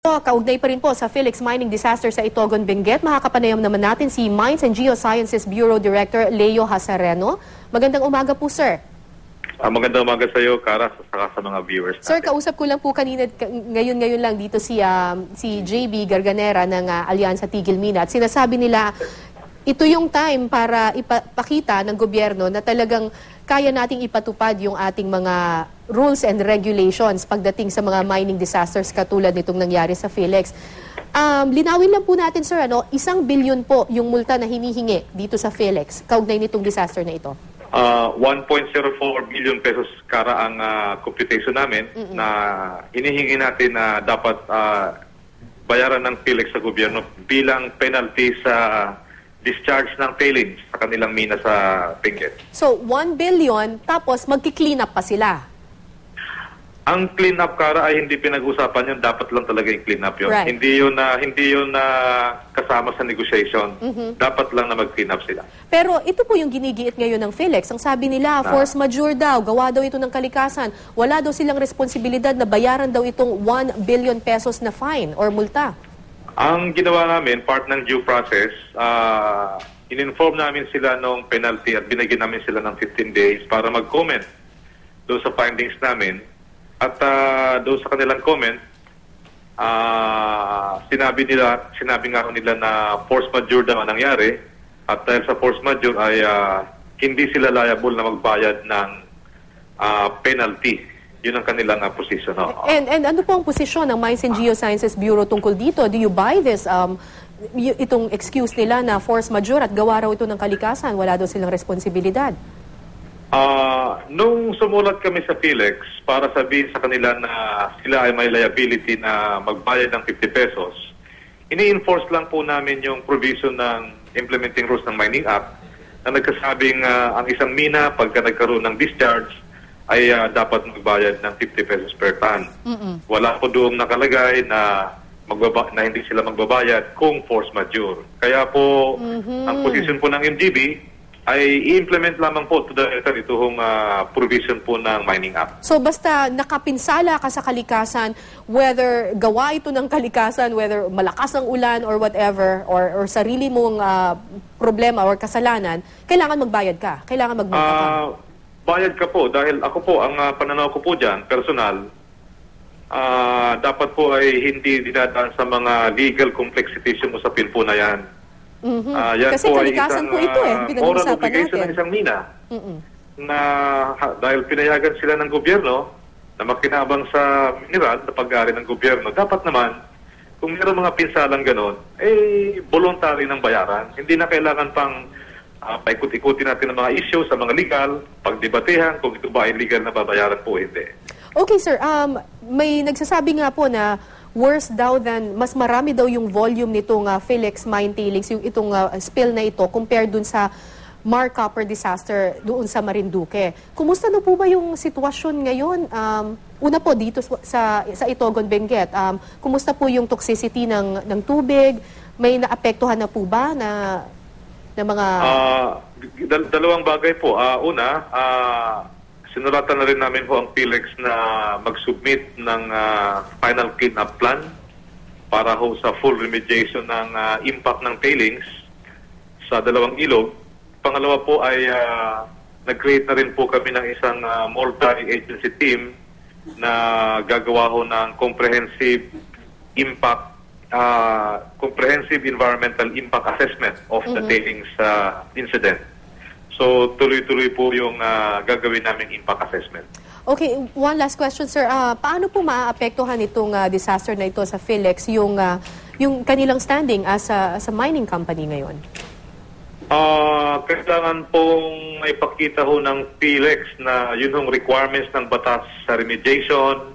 Po, Kaugnay pa rin po sa Felix Mining Disaster sa Itogon, Benguet. Makakapanayam naman natin si Mines and Geosciences Bureau Director Leo Hasareno. Magandang umaga po, sir. Ah, magandang umaga sa iyo, Kara, sa sa mga viewers. Sir, natin. kausap ko lang po kanina, ngayon-ngayon lang dito si, um, si JB Garganera ng uh, Alyansa Tigil Mina. At sinasabi nila, ito yung time para ipakita ng gobyerno na talagang kaya nating ipatupad yung ating mga rules and regulations pagdating sa mga mining disasters katulad nitong nangyari sa Felix. Um, linawin lang po natin, sir, ano, isang bilyon po yung multa na hinihingi dito sa Felix kaugnay nitong disaster na ito. Uh, 1.04 billion pesos kara ang uh, computation namin Mm-mm. na hinihingi natin na dapat uh, bayaran ng Felix sa gobyerno bilang penalty sa discharge ng tailings sa kanilang mina sa Benguet. So, 1 billion, tapos magki-clean up pa sila. Ang clean up kara ay hindi pinag-usapan yun, dapat lang talaga yung clean up yun. Right. Hindi yun na hindi yun na kasama sa negotiation. Mm-hmm. Dapat lang na mag-clean up sila. Pero ito po yung ginigiit ngayon ng Felix. Ang sabi nila, force majeure daw, gawa daw ito ng kalikasan. Wala daw silang responsibilidad na bayaran daw itong 1 billion pesos na fine or multa. Ang ginawa namin, part ng due process, uh, in-inform namin sila ng penalty at binigyan namin sila ng 15 days para mag-comment doon sa findings namin. At uh, doon sa kanilang comment, uh, sinabi nila, sinabi nga nila na force majeure daw ang nangyari. At dahil sa force majeure ay uh, hindi sila liable na magbayad ng uh, penalty. Yun ang kanilang uh, posisyon. No? And, and ano po ang posisyon ng Mines and Geosciences Bureau tungkol dito? Do you buy this um, itong excuse nila na force majeure at gawa raw ito ng kalikasan, wala daw silang responsibilidad? Uh, nung sumulat kami sa Felix para sabihin sa kanila na sila ay may liability na magbayad ng 50 pesos, ini-enforce lang po namin yung provision ng Implementing Rules ng Mining Act na nagkasabing uh, ang isang mina pagka nagkaroon ng discharge ay uh, dapat magbayad ng 50 pesos per ton. Mm-mm. Wala po doon nakalagay na magbaba, na hindi sila magbabayad kung force majeure. Kaya po, mm-hmm. ang position po ng MGB ay i-implement lamang po to the letter itong uh, provision po ng Mining Act. So basta nakapinsala ka sa kalikasan, whether gawa ito ng kalikasan, whether malakas ang ulan or whatever, or, or sarili mong uh, problema or kasalanan, kailangan magbayad ka. Kailangan magmulta ka. Uh, bayad ka po dahil ako po, ang uh, pananaw ko po dyan, personal, uh, dapat po ay hindi dinadaan sa mga legal complexities yung usapin po na yan. Mm-hmm. Uh, yan Kasi po kalikasan ay isang, po ito eh, pinag-uusapan moral obligation natin. ng isang mina Mm-mm. na ha, dahil pinayagan sila ng gobyerno na makinabang sa mineral na pag-aari ng gobyerno, dapat naman kung mayroong mga pinsalang ganon, eh, voluntary ng bayaran. Hindi na kailangan pang uh, paikot-ikutin natin ang mga issue sa mga legal, pagdebatehan kung ito ba ay legal na babayaran po hindi. Okay sir, um, may nagsasabi nga po na worse daw than, mas marami daw yung volume nitong uh, Felix Mine Tailings, yung itong uh, spill na ito compared dun sa Mark Copper disaster doon sa Marinduque. Kumusta na po ba yung sitwasyon ngayon? Um, una po dito sa, sa Itogon, Benguet, um, kumusta po yung toxicity ng, ng tubig? May naapektuhan na po ba na, na mga... Uh, dal- dalawang bagay po. Uh, una, uh, sinuratan na rin namin po ang PLEX na mag-submit ng uh, final clean-up plan para ho sa full remediation ng uh, impact ng tailings sa dalawang ilog. Pangalawa po ay uh, nag-create na rin po kami ng isang uh, multi-agency team na gagawa ho ng comprehensive impact uh, comprehensive environmental impact assessment of mm-hmm. the tailings uh, incident. So tuloy-tuloy po yung uh, gagawin naming impact assessment. Okay, one last question sir. Uh, paano po maaapektuhan itong uh, disaster na ito sa Felix yung uh, yung kanilang standing as a, as a mining company ngayon? Uh, kailangan pong may pakita ho ng PLEX na yun hong requirements ng batas sa remediation,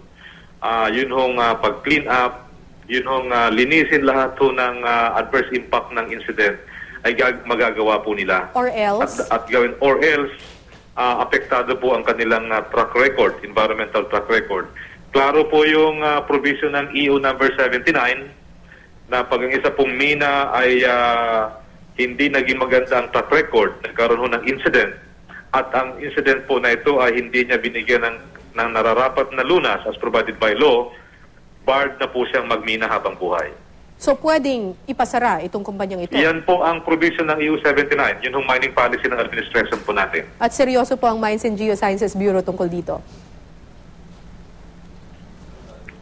uh, yun hong uh, pag-clean up, yun hong uh, linisin lahat ho ng uh, adverse impact ng incident ay gag- magagawa po nila. Or else? At, at gawin, or else, uh, apektado po ang kanilang uh, track record, environmental track record. Klaro po yung uh, provision ng EU number 79 na pag ang isa pong mina ay uh, hindi naging maganda ang track record, nagkaroon ho ng incident, at ang incident po na ito ay hindi niya binigyan ng, ng nararapat na lunas as provided by law, barred na po siyang magmina habang buhay. So pwedeng ipasara itong kumpanyang ito. Yan po ang provision ng EU 79. Yun yung mining policy ng administration po natin. At seryoso po ang Mines and Geosciences Bureau tungkol dito.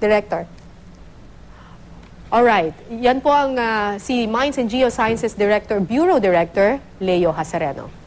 Director. Alright. Yan po ang ah, si Mines and Geosciences Director, Bureau Director, Leo Hasareno.